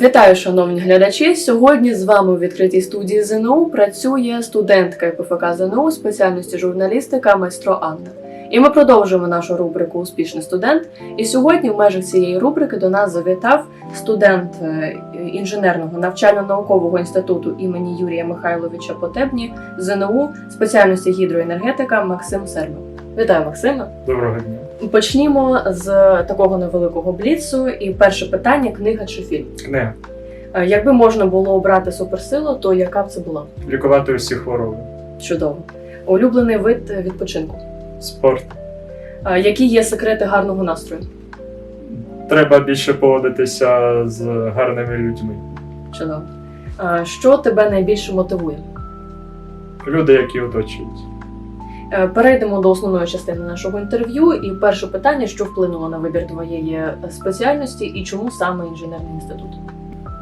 Вітаю, шановні глядачі! Сьогодні з вами у відкритій студії ЗНУ працює студентка ПФК ЗНУ спеціальності журналістика майстро Анна. І ми продовжуємо нашу рубрику Успішний студент. І сьогодні в межах цієї рубрики до нас завітав студент е, інженерного навчально-наукового інституту імені Юрія Михайловича Потебні ЗНУ спеціальності гідроенергетика Максим Сербов. Вітаю, Максима! Доброго дня. Почнімо з такого невеликого бліцу. І перше питання: книга чи фільм? Книга. Е, Якби можна було обрати суперсилу, то яка б це була? Лікувати усі хвороби. Чудово. Улюблений вид відпочинку. Спорт. Е, Які є секрети гарного настрою? Треба більше поводитися з гарними людьми. Чудово. Е, Що тебе найбільше мотивує? Люди, які оточують. Е, Перейдемо до основної частини нашого інтерв'ю. І перше питання: що вплинуло на вибір твоєї е, спеціальності і чому саме інженерний інститут?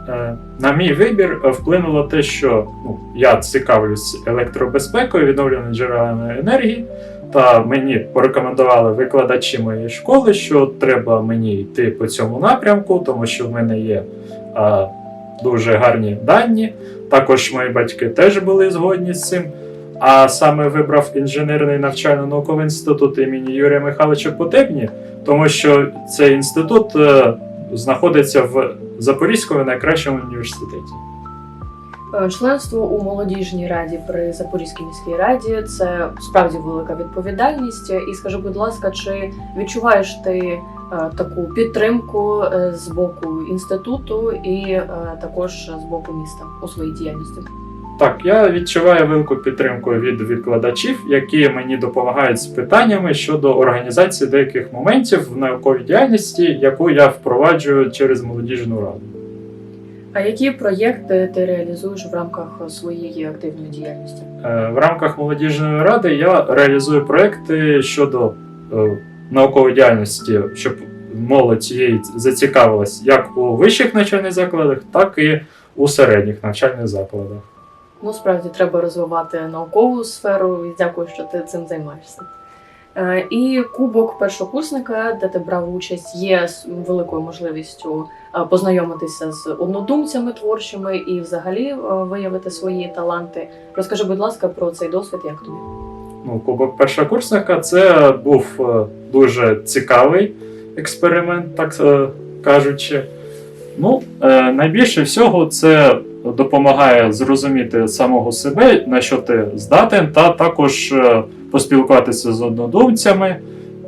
Е, На мій вибір вплинуло те, що ну, я цікавлюсь електробезпекою, відновлюваними джерелами енергії, та мені порекомендували викладачі моєї школи, що треба мені йти по цьому напрямку, тому що в мене є е, дуже гарні дані. Також мої батьки теж були згодні з цим. А саме вибрав інженерний навчально-науковий інститут імені Юрія Михайловича Потебні, тому що цей інститут е, знаходиться в Запорізькому найкращому університеті. Е, Членство у молодіжній раді при Запорізькій міській раді це справді велика відповідальність. І скажи, будь ласка, чи відчуваєш ти е, таку підтримку з боку інституту і також з боку міста у своїй діяльності? Так, я відчуваю велику підтримку від викладачів, які мені допомагають з питаннями щодо організації деяких моментів в науковій діяльності, яку я впроваджую через молодіжну раду. А які проєкти ти реалізуєш в рамках своєї активної діяльності? Е, В рамках молодіжної ради я реалізую проекти щодо е, наукової діяльності, щоб молодь цієї зацікавилась як у вищих навчальних закладах, так і у середніх навчальних закладах. Ну, справді треба розвивати наукову сферу, і дякую, що ти цим займаєшся. Е, І кубок першокурсника, де ти брав участь, є великою можливістю е, познайомитися з однодумцями творчими і взагалі е, виявити свої таланти. Розкажи, будь ласка, про цей досвід, як тобі? Ну, Кубок першокурсника це був дуже цікавий експеримент, так кажучи. Ну, найбільше всього це допомагає зрозуміти самого себе, на що ти здатен, та також е, поспілкуватися з однодумцями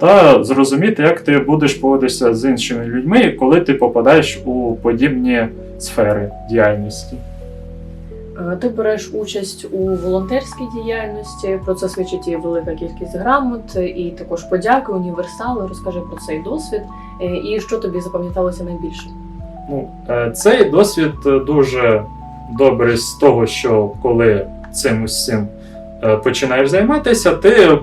та зрозуміти, як ти будеш поводитися з іншими людьми, коли ти попадаєш у подібні сфери діяльності. Е, Ти береш участь у волонтерській діяльності. Про це свідчить і велика кількість грамот, і також подяки, універсали. Розкажи про цей досвід е, і що тобі запам'яталося найбільше. Ну, цей досвід дуже добрий з того, що коли цим усім е, починаєш займатися, ти е,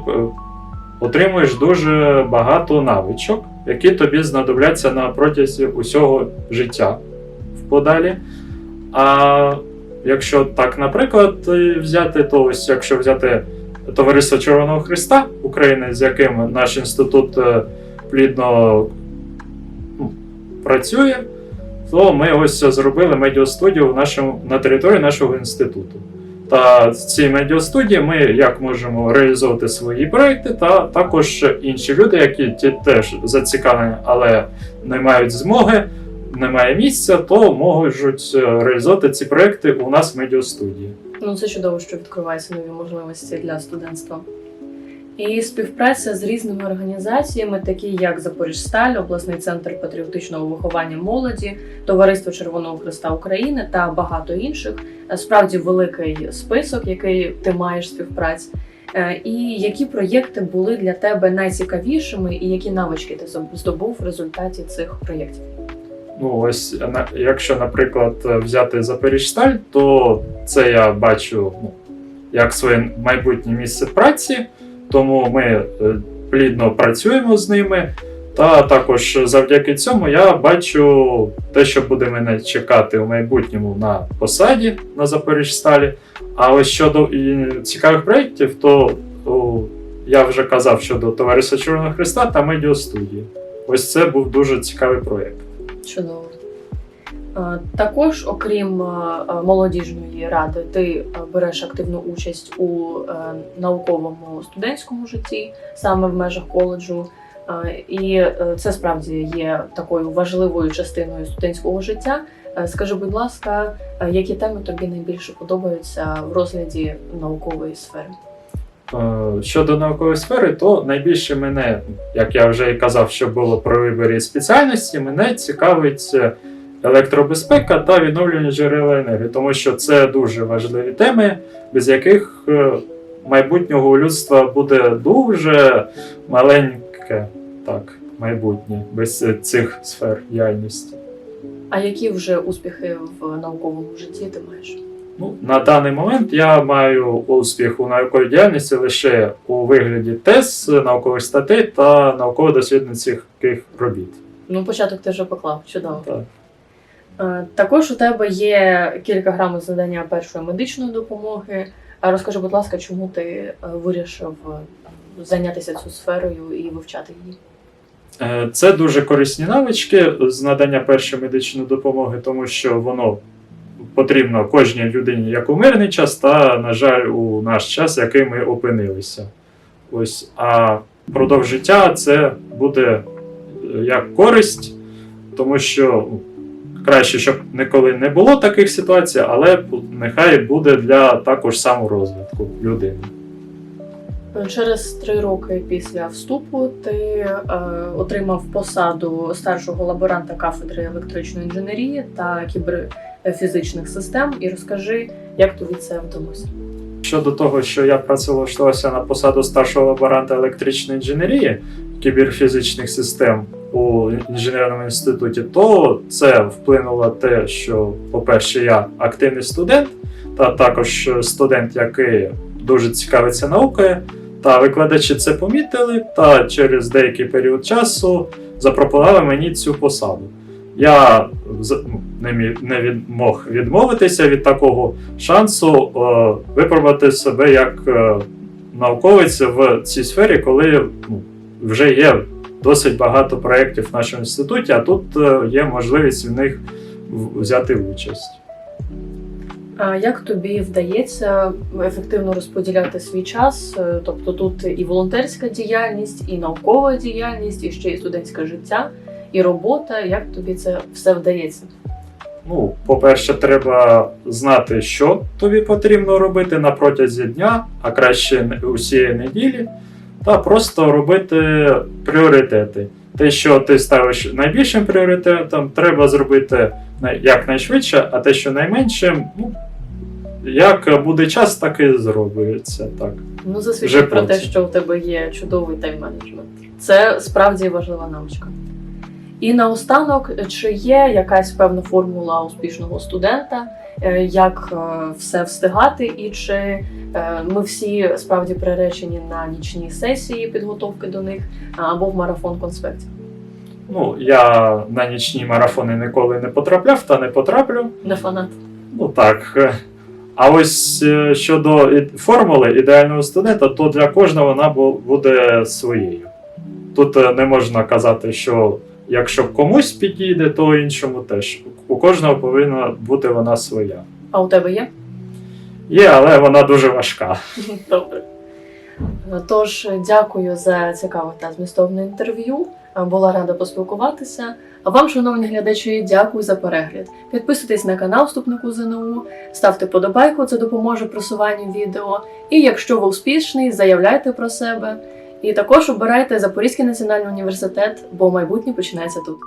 отримуєш дуже багато навичок, які тобі знадобляться на протязі усього життя в подалі. А якщо так, наприклад, взяти, то ось якщо взяти Товариство Червоного Христа України, з яким наш інститут е, плідно працює, то ми ось зробили медіастудію в нашому, на території нашого інституту. Та з цієї медіастудії ми як можемо реалізовувати свої проекти, та також інші люди, які ті теж зацікавлені, але не мають змоги, немає місця, то можуть е, реалізовувати ці проекти у нас в медіастудії. Ну, це чудово, що відкриваються нові можливості для студентства. І співпраця з різними організаціями, такі як Запоріжсталь, обласний центр патріотичного виховання молоді, Товариство Червоного Христа України та багато інших. Е, Справді великий список, який ти маєш співпраць. Е, І які проєкти були для тебе найцікавішими, і які навички ти здоб- здобув в результаті цих проєктів? Ну, ось якщо, наприклад, взяти Запоріжсталь, то це я бачу ну, як своє майбутнє місце праці, тому ми е, плідно працюємо з ними. Та також завдяки цьому я бачу те, що буде мене чекати у майбутньому на посаді на Запоріжсталі. А ось щодо цікавих проєктів, то о, я вже казав щодо Товариства Червоного Христа та медіастудії. Ось це був дуже цікавий проєкт. Чудово. Е, Також, окрім е, е, молодіжної ради, ти береш активну участь у науковому студентському житті, саме в межах коледжу. І це справді є такою важливою частиною студентського життя. Скажи, будь ласка, які теми тобі найбільше подобаються в розгляді наукової сфери? Щодо наукової сфери, то найбільше мене, як я вже і казав, що було про виборі спеціальності, мене цікавить електробезпека та відновлення джерел енергії, тому що це дуже важливі теми, без яких е, майбутнього людства буде дуже маленьке, так, майбутнє, без цих сфер діяльності. А які вже успіхи в науковому житті ти маєш? Ну, на даний момент я маю успіх у науковій діяльності лише у вигляді тез, наукових статей та науково-дослідницьких робіт. Ну, початок ти вже поклав, чудово. Так. Е, Також у тебе є кілька грамів задання першої медичної допомоги. Розкажи, будь ласка, чому ти е, вирішив е, зайнятися цю сферою і вивчати її? Це дуже корисні навички з надання першої медичної допомоги, тому що воно потрібно кожній людині як у мирний час, та, на жаль, у наш час, який ми опинилися. Ось, а впродовж життя це буде як користь, тому що ну, краще, щоб ніколи не було таких ситуацій, але нехай буде для також саморозвитку людини. Через три роки після вступу ти е, отримав посаду старшого лаборанта кафедри електричної інженерії та кіберфізичних систем. І розкажи, як тобі це вдалося. Щодо того, що я працевлаштувався на посаду старшого лаборанта електричної інженерії кіберфізичних систем у інженерному інституті, то це вплинуло те, що, по-перше, я активний студент, та також студент, який дуже цікавиться наукою. Та викладачі це помітили, та через деякий період часу запропонували мені цю посаду. Я ну, не, від, відмовитися від такого шансу е, випробувати себе як е, науковець в цій сфері, коли ну, вже є досить багато проєктів в нашому інституті, а тут е, є можливість в них взяти участь. А як тобі вдається ефективно розподіляти свій час? Е, Тобто тут і волонтерська діяльність, і наукова діяльність, і ще й студентське життя, і робота. Як тобі це все вдається? Ну, по-перше, треба знати, що тобі потрібно робити на протязі дня, а краще усієї неділі, та просто робити пріоритети. Те, що ти ставиш найбільшим пріоритетом, треба зробити якнайшвидше, а те, що найменшим, ну, як буде час, так і зробиться. Так. Ну, засвідчить про те, що у тебе є чудовий тайм-менеджмент. Це справді важлива навичка. І наостанок, чи є якась певна формула успішного студента, е, як е, все встигати, і чи е, ми всі справді приречені на нічні сесії підготовки до них або в марафон конспектів? Ну, я на нічні марафони ніколи не потрапляв та не потраплю. Не фанат. Ну так. А ось щодо формули ідеального студента, то для кожного вона буде своєю. Тут не можна казати, що якщо комусь підійде, то іншому теж. У кожного повинна бути вона своя. А у тебе є? Є, але вона дуже важка. Добре. Тож, дякую за цікаве та змістовне інтерв'ю. Була рада поспілкуватися. А вам, шановні глядачі, дякую за перегляд. Підписуйтесь на канал Вступнику ЗНО, ставте подобайку, це допоможе просуванню відео. І якщо ви успішний, заявляйте про себе. І також обирайте Запорізький національний університет, бо майбутнє починається тут.